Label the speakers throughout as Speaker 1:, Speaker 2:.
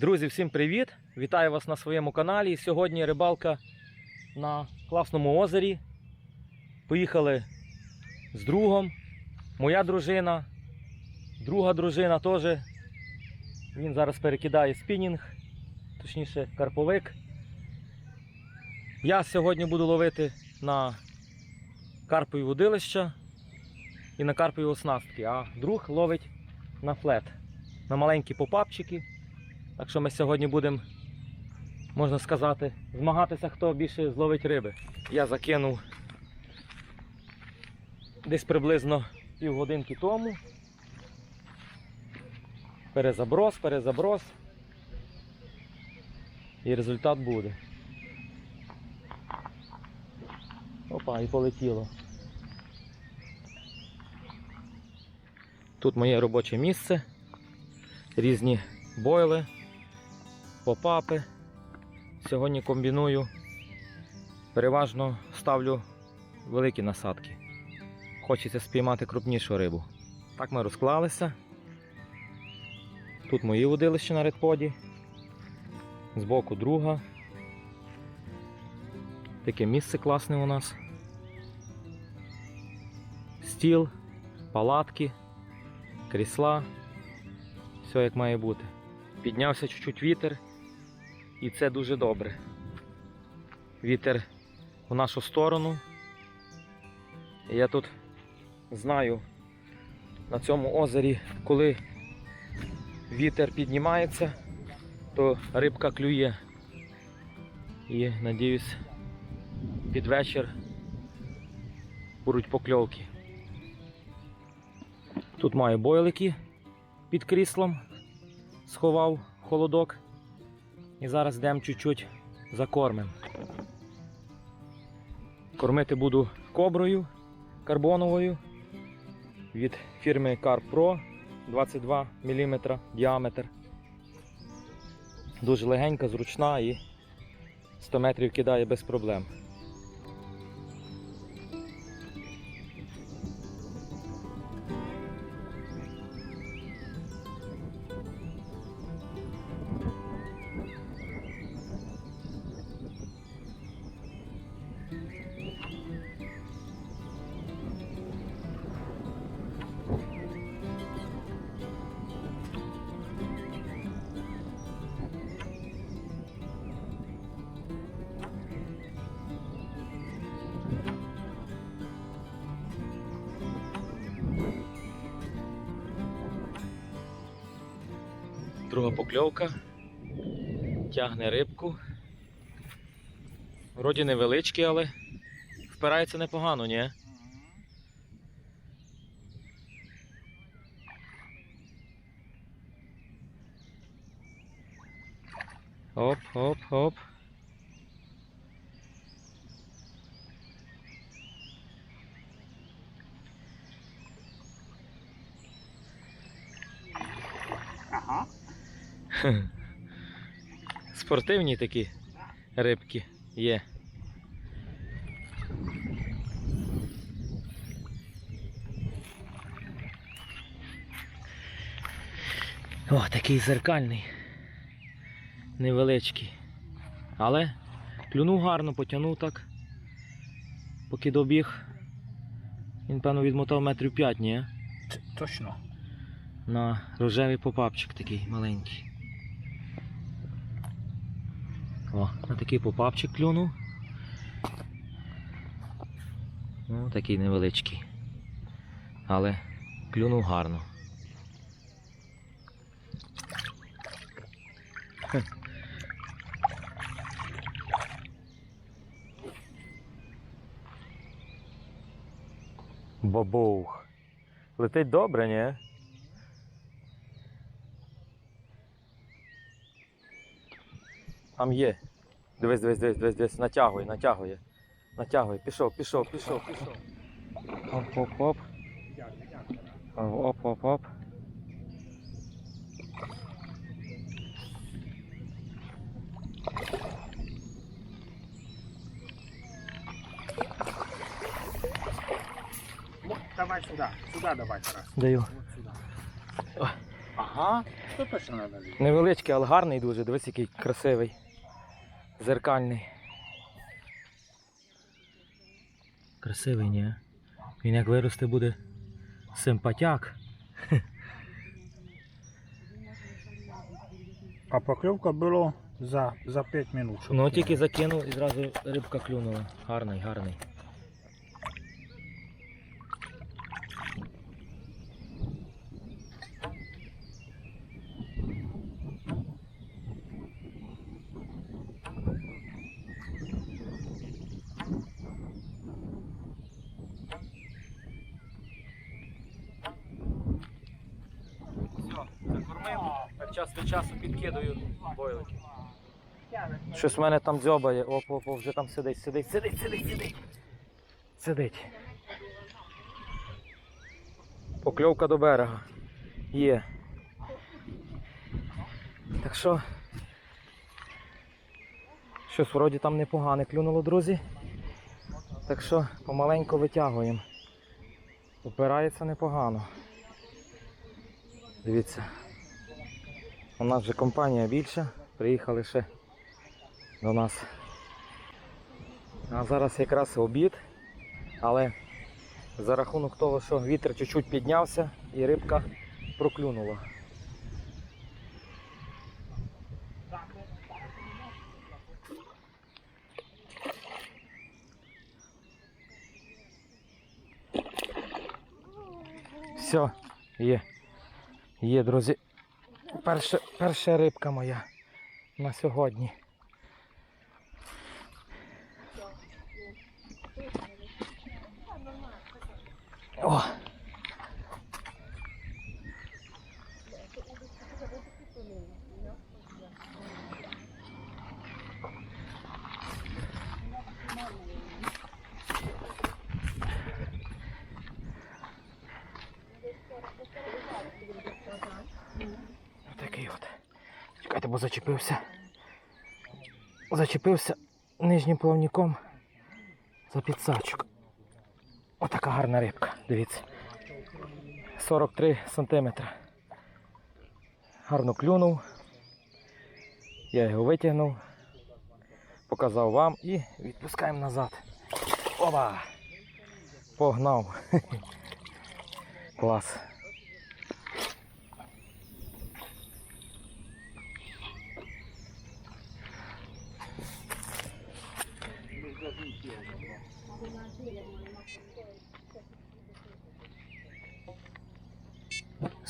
Speaker 1: Друзі, всім привіт! Вітаю вас на своєму каналі. Сьогодні рибалка на класному озері. Поїхали з другом. Моя дружина, друга дружина теж. Він зараз перекидає спінінг, точніше карповик. Я сьогодні буду ловити на карпові водилища і на карпові оснастки, а друг ловить на флет, на маленькі попапчики. Так що ми сьогодні будемо, можна сказати, змагатися, хто більше зловить риби. Я закинув десь приблизно півгодинки тому. Перезаброс, перезаброс. І результат буде. Опа, і полетіло. Тут моє робоче місце. Різні бойли попапи. Сьогодні комбіную. Переважно ставлю великі насадки. Хочеться спіймати крупнішу рибу. Так ми розклалися. Тут мої водилища на редподі. Збоку друга. Таке місце класне у нас. Стіл, палатки, крісла. Все як має бути. Піднявся чуть-чуть вітер, і це дуже добре. Вітер в нашу сторону. Я тут знаю на цьому озері, коли вітер піднімається, то рибка клює. І надіюсь, під вечір будуть покльовки. Тут маю бойлики під кріслом сховав холодок. І зараз йдемо чуть-чуть закормимо. Кормити буду коброю карбоновою від фірми Carp Pro 22 мм діаметр. Дуже легенька, зручна і 100 метрів кидає без проблем. Друга покльовка. Тягне рибку. Вроді невеличкий, але впирається непогано, ні? Оп, оп, оп.
Speaker 2: Ага.
Speaker 1: Спортивні такі рибки є. О, такий зеркальний. Невеличкий. Але клюнув гарно, потягнув так. Поки добіг. Він, певно, відмотав метрів 5, ні?
Speaker 2: Точно.
Speaker 1: На рожевий попапчик такий маленький. О, на такий попапчик клюнув. Ну, такий невеличкий. Але клюнув гарно. Хе. Бабух. Летить добре, ні? Там є. Дивись, дивись, дивись, дивись, дивись. Натягує, натягує. Натягує. Пішов, пішов, пішов, пішов. Оп, оп, оп. Оп, оп, оп.
Speaker 2: Вот, давай сюда. Сюда давай, Тарас.
Speaker 1: Даю.
Speaker 2: Сюда. Ага. то точно налізе.
Speaker 1: Невеличкий, але гарний дуже. Дивись, який красивий. Зеркальний. Красивий, ні? Він як виросте буде симпатяк.
Speaker 2: А покльовка було за, за 5 минут.
Speaker 1: Ну тільки закинув і зразу рибка клюнула. Гарний, гарний. Час від часу підкидаю бойлики. Щось в мене там дзьобає. Оп, оп, оп, вже там сидить, сидить, сидить, сидить, сидить. Сидить. Покльовка до берега. Є. Так що. Щось вроді там непогане клюнуло, друзі. Так що помаленьку витягуємо. Опирається непогано. Дивіться. У нас вже компанія більша. Приїхали ще до нас. А зараз якраз обід, але за рахунок того, що вітер чуть-чуть піднявся і рибка проклюнула. Все, є. Є, друзі. Перша, перша рибка моя на сьогодні. О! Такий от. Зачепився. Зачепився нижнім плавником за підсачок. Отака гарна рибка, дивіться. 43 сантиметри. Гарно клюнув. Я його витягнув, показав вам і відпускаємо назад. Опа! Погнав. Клас.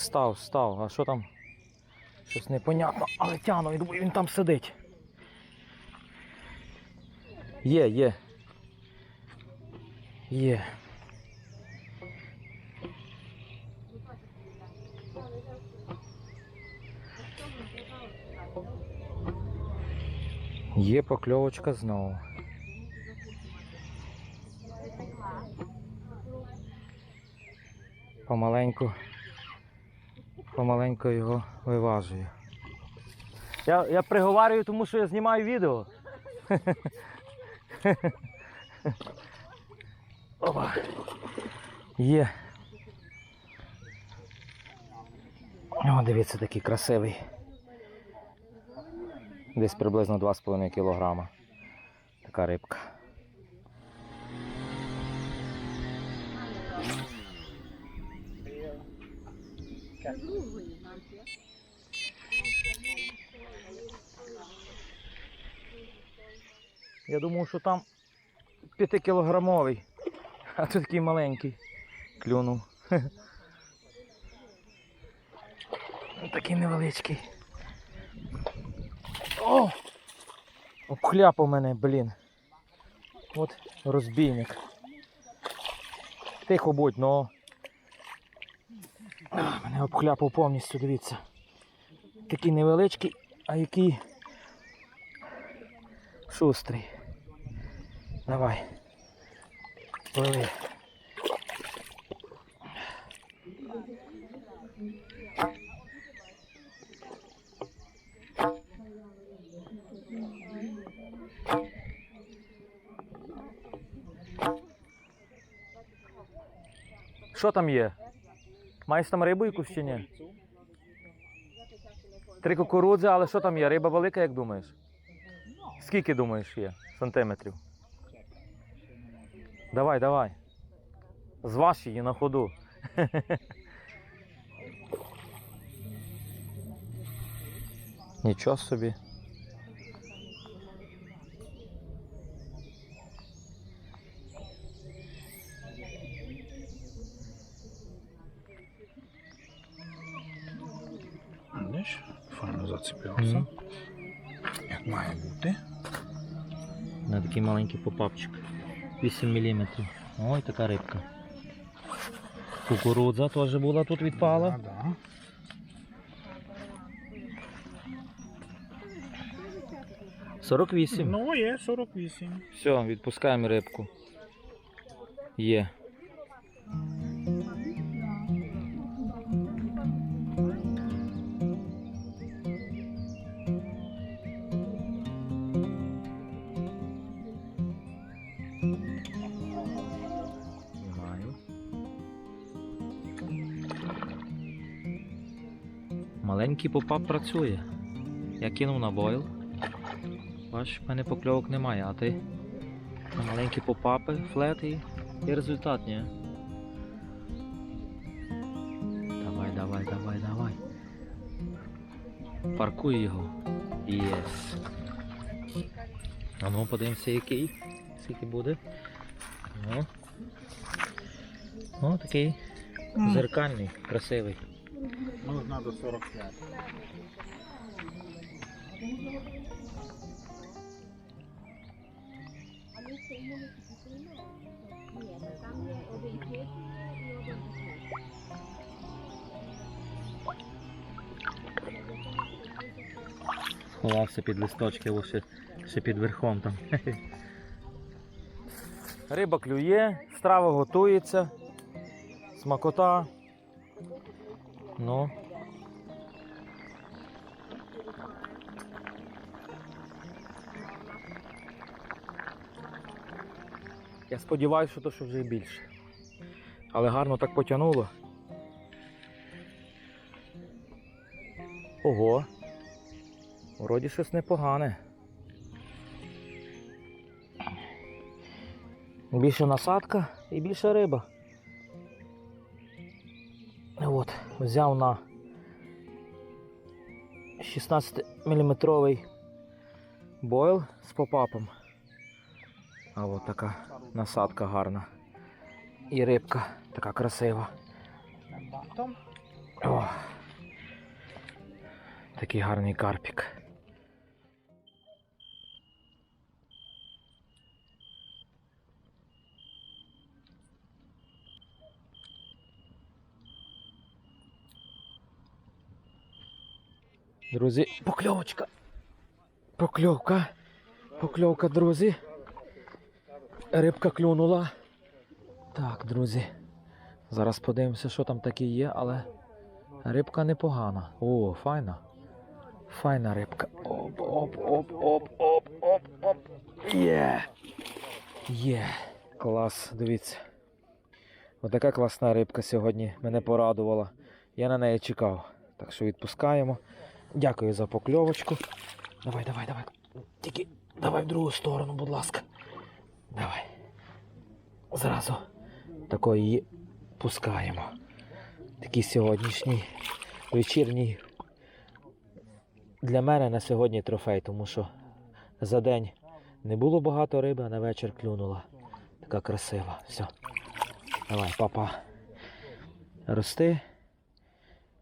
Speaker 1: Став, став. А що там? Щось непонятно, але тяну, я думаю, він там сидить. Є, є. Є. Є покльовочка знову. Помаленьку, помаленьку його виважую. Я, я приговарюю, тому що я знімаю відео. Опа. Є. О, дивіться, такий красивий. Десь приблизно 2,5 кілограма. Така рибка. Я думав, що там 5-кілограмовий, а тут такий маленький. Клюнув. Такий невеличкий. О! Обхляпав мене, блін. От розбійник. Тихо будь, но. Мене обхляпав повністю, дивіться. Такий невеличкий, а який шустрий. Давай. Пливи. Що там є? Маєш там рибу якусь чи ні? Три кукурудзи, але що там є? Риба велика, як думаєш? Скільки думаєш є сантиметрів? Давай, давай. Зваж її на ходу. Нічого собі.
Speaker 2: Зацепився.
Speaker 1: Мгм.
Speaker 2: Як має бути.
Speaker 1: На такий маленький попапчик. 8 мм. Ой, така рибка. Кукурудза теж була тут відпала.
Speaker 2: Да, да.
Speaker 1: – 48.
Speaker 2: Ну, є 48.
Speaker 1: Все, відпускаємо рибку. Є. Маленький попап працює. Я кинув на бойл. Бач, в мене покльовок немає, а ти? Маленькі попапи, флет і, і результат, ні? Давай, давай, давай, давай. Паркуй його. Єс. А ну подивимося який. Скільки буде. Ну. Ну, такий зеркальний, красивий.
Speaker 2: Ну, треба 45.
Speaker 1: Сховався під листочки, ще, ще під верхом там. Риба клює, страва готується, смакота. Ну. Я сподіваюся, що то що вже більше. Але гарно так потягнуло. Ого. Вроді щось непогане. Більше насадка і більше риба. От, взяв на 16 мм бойл з попапом. А от така насадка гарна. І рибка така красива. О, такий гарний карпік. Друзі, покльовочка. Покльовка. Покльовка, друзі. Рибка клюнула. Так, друзі. Зараз подивимося, що там таке є, але рибка непогана. О, файна. Файна рибка. Оп, оп, оп, оп, оп, оп, оп. Є. Є. Клас, дивіться. Отака класна рибка сьогодні мене порадувала. Я на неї чекав. Так що відпускаємо. Дякую за покльовочку. Давай, давай, давай. Тільки давай в другу сторону, будь ласка. Давай. Зразу такої її пускаємо. Такий сьогоднішній вечірній для мене на сьогодні трофей, тому що за день не було багато риби, а на вечір клюнула. Така красива. Все. Давай, папа. Рости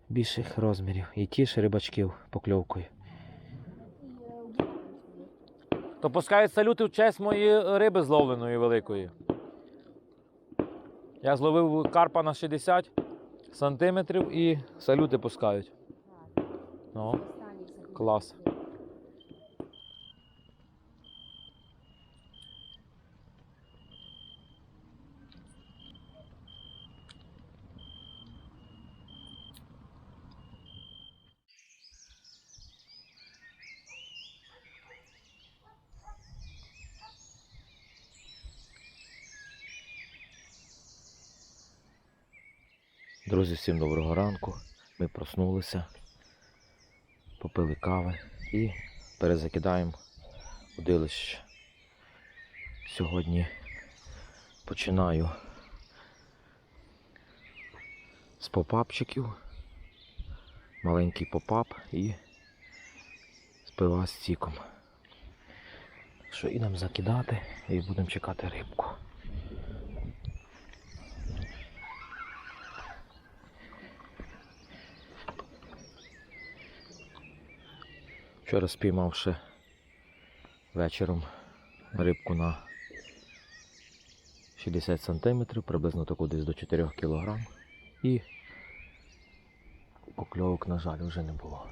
Speaker 1: більших розмірів і ті ж рибачків покльовкою. То пускають салюти в честь моєї риби зловленої великої. Я зловив карпа на 60 сантиметрів і салюти пускають. Ну, клас. Друзі, всім доброго ранку. Ми проснулися. попили кави і перезакидаємо удилище. Сьогодні починаю з попапчиків. Маленький попап і з пива з ціком. Що ідемо закидати і будемо чекати рибку. Вчора спіймав ще вечором рибку на 60 см, приблизно таку десь до 4 кг. І покльовок, на жаль, вже не було.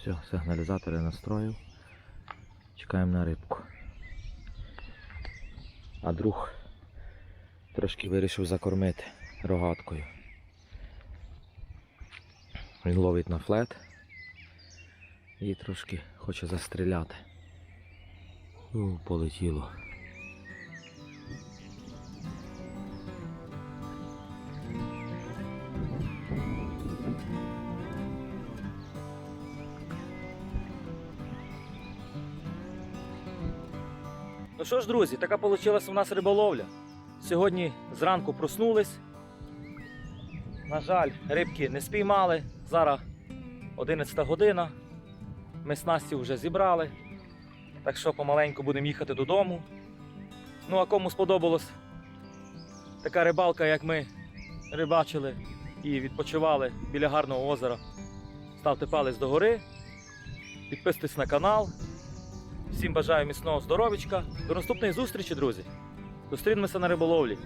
Speaker 1: Все, сигналізатори настроїв. Чекаємо на рибку. А друг трошки вирішив закормити рогаткою. Він ловить на флет і трошки хоче застріляти. Ну, полетіло. Що ж, друзі, така вийшла у нас риболовля. Сьогодні зранку проснулись. На жаль, рибки не спіймали. Зараз 11 година. Ми снасті вже зібрали. Так що помаленьку будемо їхати додому. Ну а кому сподобалось така рибалка, як ми рибачили і відпочивали біля гарного озера. Ставте палець догори, підписуйтесь на канал. Всім бажаю міцного здоров'ячка. До наступної зустрічі, друзі. Зустрінемося на риболовлі.